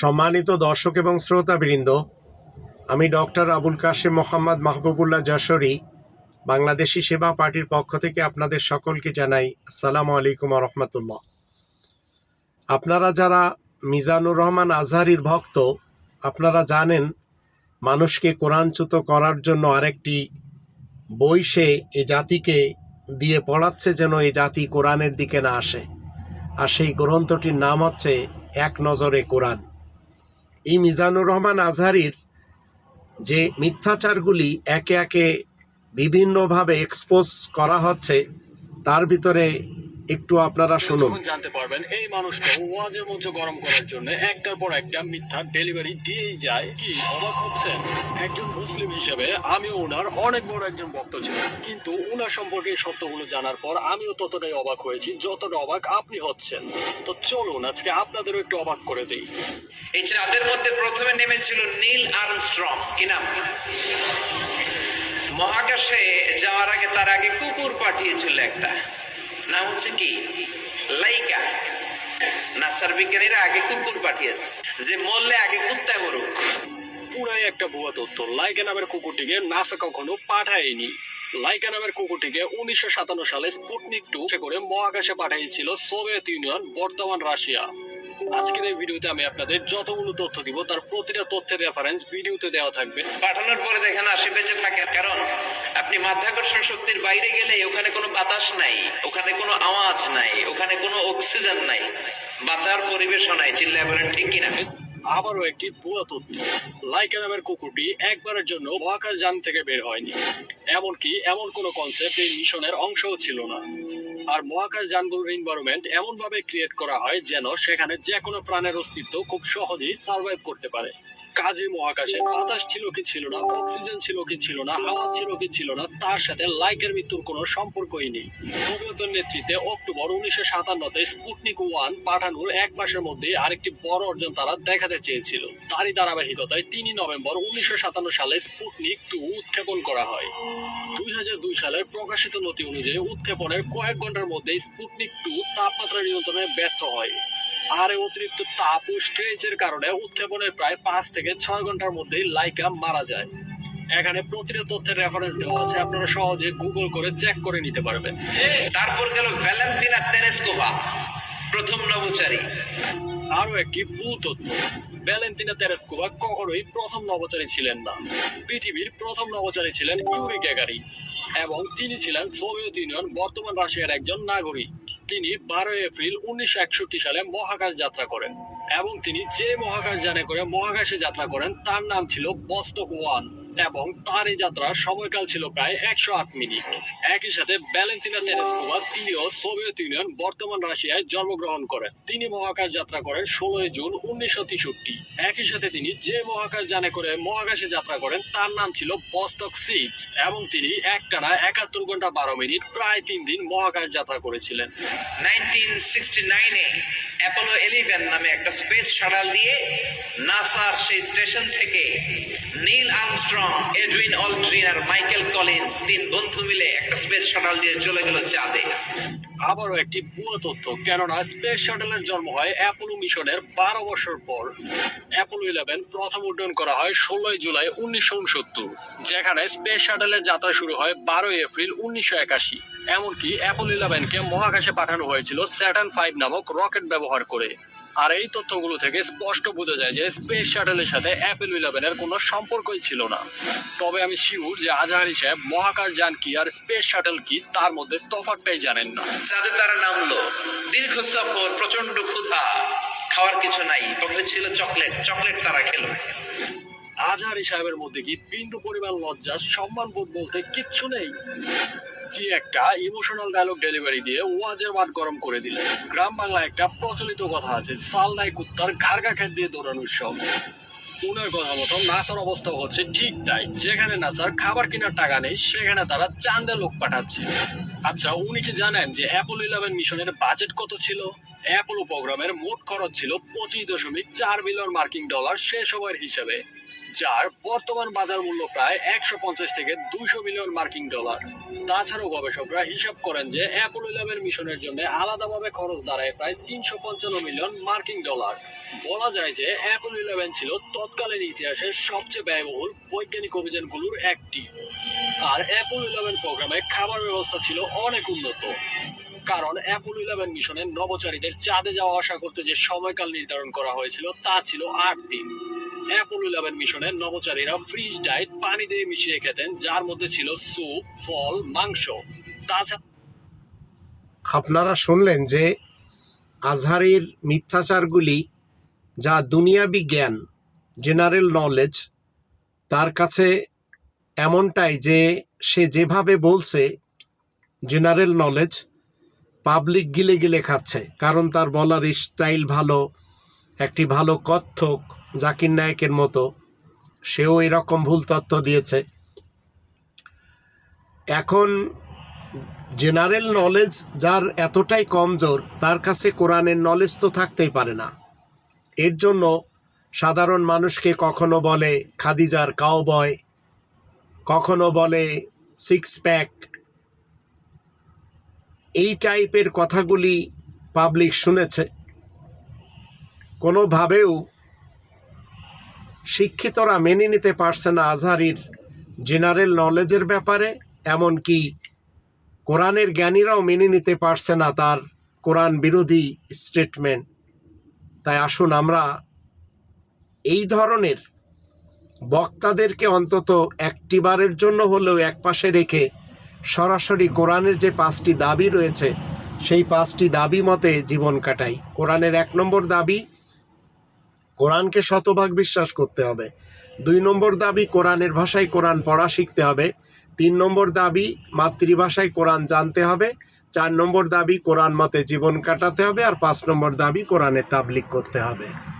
সম্মানিত দর্শক এবং শ্রোতাবৃন্দ, আমি ডক্টর আবুল কাশেম মোহাম্মদ মাহবুবুল্লাহ যশোরী, বাংলাদেশি সেবা পার্টির পক্ষ থেকে আপনাদের সকলকে জানাই আসসালামু আলাইকুম রহমতুল্লাহ। আপনারা যারা মিজানুর রহমান আজহারির ভক্ত, আপনারা জানেন মানুষকে কোরআনচ্যুত করার জন্য আরেকটি বই সে এ জাতিকে দিয়ে পড়াচ্ছে যেন এই জাতি কোরআনের দিকে না আসে। আর সেই গ্রন্থটির নাম হচ্ছে এক নজরে কোরআন। এই মিজানুর রহমান আজহারির যে মিথ্যাচারগুলি একে একে বিভিন্নভাবে এক্সপোজ করা হচ্ছে তার ভিতরে একটু আপনারা শুনুন। জানতে পারবেন এই মানুষটা ওয়াজের মঞ্চ গরম করার জন্য একটার পর একটা মিথ্যা ডেলিভারি দিয়েই যায় কি? অবাক হচ্ছেন? একজন মুসলিম হিসেবে আমি ওনার অনেক বড় একজন ভক্ত ছিলাম। কিন্তু ওনার সম্পর্কে সত্যগুলো জানার পর আমিও ততটাই অবাক হয়েছি যতটা অবাক আপনি হচ্ছেন। তো চলুন আজকে আপনাদেরও একটু অবাক করে দিই। এই চাঁদের মধ্যে প্রথমে নেমেছিল নীল আর্মস্ট্রং। কি নাম? মহাকাশে যাওয়ার আগে তার আগে কুকুর পাঠিয়েছিল একটা। নাম হচ্ছে কি? লাইকা। নাসার বিজ্ঞানীরা আগে কুকুর পাঠিয়েছে। যে মরলে আগে কুত্তায় মরুক। পুরাই একটা ভুয়া তথ্য। লাইকা নামের কুকুরটিকে নাসা কখনো পাঠায়নি। লাইকা নামের কুকুরটিকে উনিশশো সাতান্ন সালে স্পুটনিক টু করে মহাকাশে পাঠিয়েছিল সোভিয়েত ইউনিয়ন, বর্তমান রাশিয়া। আজকের এই ভিডিওতে আমি আপনাদের যতগুলো তথ্য দিব, তার প্রতিটা তথ্যের রেফারেন্স ভিডিওতে দেওয়া থাকবে। পাঠানোর পরে দেখেন আসে বেঁচে থাকে কারণ আপনি মাধ্যাকর্ষণ শক্তির বাইরে গেলে ওখানে কোনো বাতাস নাই, ওখানে কোনো আওয়াজ নাই, ওখানে কোনো অক্সিজেন নাই, বাঁচার পরিবেশও নাই, চিল্লায় বলেন, ঠিক কিনা? আবারও একটি ভুয়া তথ্য নামের কুকুরটি একবারের জন্য মহাকাশ যান থেকে বের হয়নি। এমনকি এমন কোনো কনসেপ্ট এই মিশনের অংশও ছিল না। আর মহাকাশ যানগুলোর এনভায়রনমেন্ট এমনভাবে ক্রিয়েট করা হয় যেন সেখানে যে কোনো প্রাণের অস্তিত্ব খুব সহজেই সার্ভাইভ করতে পারে। কাজে মহাকাশে বাতাস ছিল কি ছিল না, অক্সিজেন ছিল কি ছিল না, হাওয়া ছিল কি ছিল না, তার সাথে লাইকের মৃত্যুর কোনো সম্পর্কই নেই। সোভিয়েতের নেতৃত্বে অক্টোবর উনিশশো সাতান্নতে স্পুটনিক ওয়ান পাঠানোর এক মাসের মধ্যে আরেকটি বড় অর্জন তারা দেখাতে চেয়েছিল। তারই ধারাবাহিকতায় তিনই নভেম্বর উনিশশো সাতান্ন সালে স্পুটনিক টু উৎক্ষেপণ করা হয়। দুই হাজার দুই সালের প্রকাশিত নথি অনুযায়ী উৎক্ষেপণের কয়েক ঘণ্টার মধ্যে স্পুটনিক টু তাপমাত্রা নিয়ন্ত্রণে ব্যর্থ হয়। আর এই অতিরিক্ত তাপ ও স্ট্রেচের কারণে উৎক্ষেপণের প্রায় পাঁচ থেকে ছয় ঘণ্টার মধ্যেই লাইকা মারা যায়। এখানে প্রতিটা তথ্যের রেফারেন্স দেওয়া আছে আপনারা সহজে গুগল করে চেক করে নিতে পারবেন। তারপর গেল ভ্যালেন্টিনা তেরেস্কোভা প্রথম নভোচারী আরও একটি ভুল তথ্য ভ্যালেন্টিনা তেরেস্কোভা কখনোই প্রথম নভোচারী ছিলেন না। পৃথিবীর প্রথম নভোচারী ছিলেন ইউরি গ্যাগারি এবং তিনি ছিলেন সোভিয়েত ইউনিয়ন বর্তমান রাশিয়ার একজন নাগরিক। তিনি বারোই এপ্রিল উনিশশো একষট্টি সালে মহাকাশ যাত্রা করেন এবং তিনি যে মহাকাশ যানে করে মহাকাশে যাত্রা করেন, তার নাম ছিল বস্তক ওয়ান। এবং তার এই যাত্রার সময়কাল ছিল প্রায় একশো আট মিনিট। একই সাথে ভ্যালেন্টিনা তেরেস্কোভা তিনিও সোভিয়েত ইউনিয়ন, বর্তমান রাশিয়ায় জন্মগ্রহণ করেন। তিনি মহাকাশ যাত্রা করেন ষোলোই জুন উনিশশো তেষট্টি। একই সাথে তিনি যে মহাকাশ যানে করে মহাকাশে যাত্রা করেন, তার নাম ছিল বস্তক সিক্স এবং তিনি একটানা একাত্তর ঘণ্টা বারো মিনিট প্রায় তিন দিন মহাকাশ যাত্রা করেছিলেন। 1969 এ অ্যাপোলো 11 নামে একটা স্পেস শাটাল দিয়ে নাসার সেই স্টেশন থেকে নীল আর্মস্ট্রং এডুইন অলড্রিন আর মাইকেল কলিন্স তিন বন্ধু মিলে একটা স্পেস শাটাল দিয়ে চলে গেল চাঁদে। আবারও একটি ভুয়া তথ্য। কেননা স্পেস শাটলের জন্ম হয় অ্যাপোলো মিশনের বারো বছর পর। অ্যাপোলো ইলেভেন প্রথম উড্ডয়ন করা হয় ষোলোই জুলাই উনিশশো উনসত্তর, যেখানে স্পেস শাটলের যাত্রা শুরু হয় বারোই এপ্রিল উনিশশো একাশি। এমনকি অ্যাপোলো ইলেভেনকে মহাকাশে পাঠানো হয়েছিল স্যাটার্ন ফাইভ নামক রকেট ব্যবহার করে। আর এই তথ্যগুলো থেকে স্পষ্ট বোঝা যায় যে স্পেস শাটলের সাথে অ্যাপেল ইলেভেনের কোনো সম্পর্কই ছিল না। তবে আমি শিউর যে আজহারি সাহেব মহাকাশ যান কি আর স্পেস শাটল কি তার মধ্যে তফাৎটাই জানেন না। যাদের তারা নামলো দীর্ঘ সফর প্রচণ্ড ক্ষুধা খাওয়ার কিছু নাই তবে ছিল চকলেট চকলেট তারা খেলো। আজহারি সাহেবের মধ্যে কি বিন্দু পরিমাণ লজ্জা সম্মান বোধ বলতে কিচ্ছু নেই? কি একটা ইমোশনাল ডায়লগ ডেলিভারি দিয়ে ওয়াজের মাঠ গরম করে দিলেন গ্রাম বাংলা একটা প্রচলিত কথা আছে সাল নাই কুত্তার ঘাড়গা খেত দিয়ে দৌড়ানোর সব উনার কথা মতো নাসার অবস্থা হচ্ছে ঠিক তাই। যেখানে নাসার খাবার কেনার টাকা নেই, সেখানে তারা চান্দে লোক পাঠাচ্ছে। আচ্ছা উনি কি জানেন যে অ্যাপোলো ইলেভেন মিশনের বাজেট কত ছিল? অ্যাপোলো প্রোগ্রামের মোট খরচ ছিল পঁচিশ দশমিক চার বিলিয়ন মার্কিন ডলার সে সময়ের হিসেবে। যার বর্তমান বাজার মূল্য প্রায় একশো পঞ্চাশ থেকে দুইশো মিলিয়ন মার্কিন ডলার। তাছাড়াও গবেষকরা হিসাব করেন যে অ্যাপোলো ইলেভেন মিশনের জন্য আলাদাভাবে খরচ দাঁড়ায় প্রায় তিনশো পঞ্চান্ন মিলিয়ন মার্কিন ডলার। বলা যায় যে অ্যাপল ইলেভেন ছিল তৎকালীন ইতিহাসের সবচেয়ে ব্যয়বহুল বৈজ্ঞানিক অভিযানগুলোর একটি। আর অ্যাপল ইলেভেন প্রোগ্রামে খাবার ব্যবস্থা ছিল অনেক উন্নত। কারণ অ্যাপল ইলেভেন মিশনের নভোচারীদের চাঁদে যাওয়া আসা করতে যে সময়কাল নির্ধারণ করা হয়েছিল তা ছিল আট দিন। অ্যাপল ইলেভেন মিশনে নভোচারীরা ফ্রিজ ডায়েট পানি দিয়ে মিশিয়ে খেতেন, যার মধ্যে ছিল স্যুপ, ফল, মাংস। তাছাড়া আপনারা শুনলেন যে আজহারের মিথ্যাচারগুলি যা দুনিয়াবি জ্ঞান জেনারেল নলেজ তার কাছে এমনটাই যে সে যেভাবে বলছে জেনারেল নলেজ পাবলিক গিলে গিলে খাচ্ছে, কারণ তার বলার স্টাইল ভালো, একটি ভালো কত্থক জাকির নায়কের মতো, সেও এরকম ভুল তথ্য দিয়েছে। এখন জেনারেল নলেজ যার এতটাই কমজোর, তার কাছে কোরআনের নলেজ তো থাকতেই পারে না। এর জন্য সাধারণ মানুষকে কখনো বলে খাদিজার কাউবয়, কখনো বলে সিক্স প্যাক এই টাইপের কথাগুলি পাবলিক শুনেছে। কোনোভাবেও শিক্ষিতরা মেনে নিতে পারছে না আজহারির জেনারেল নলেজের ব্যাপারে, এমনকি কোরআনের জ্ঞানীরাও মেনে নিতে পারছে না তার কোরআন বিরোধী স্টেটমেন্ট তাই আসুন আমরা এই ধরনের বক্তাদেরকে অন্তত একটিবারের জন্য হলেও এক পাশে রেখে সরাসরি কোরআনের যে পাঁচটি দাবি রয়েছে, সেই পাঁচটি দাবি মতে জীবন কাটাই। কোরআনের এক নম্বর দাবি কোরআনকে শতভাগ বিশ্বাস করতে হবে। দুই নম্বর দাবি, কোরআনের ভাষায় কোরআন পড়া শিখতে হবে। তিন নম্বর দাবি, মাতৃভাষায় কোরআন জানতে হবে। চার নম্বর দাবি, কোরআন মতে জীবন কাটাতে হবে। আর পাঁচ নম্বর দাবি, কোরআনে তাবলিক করতে হবে।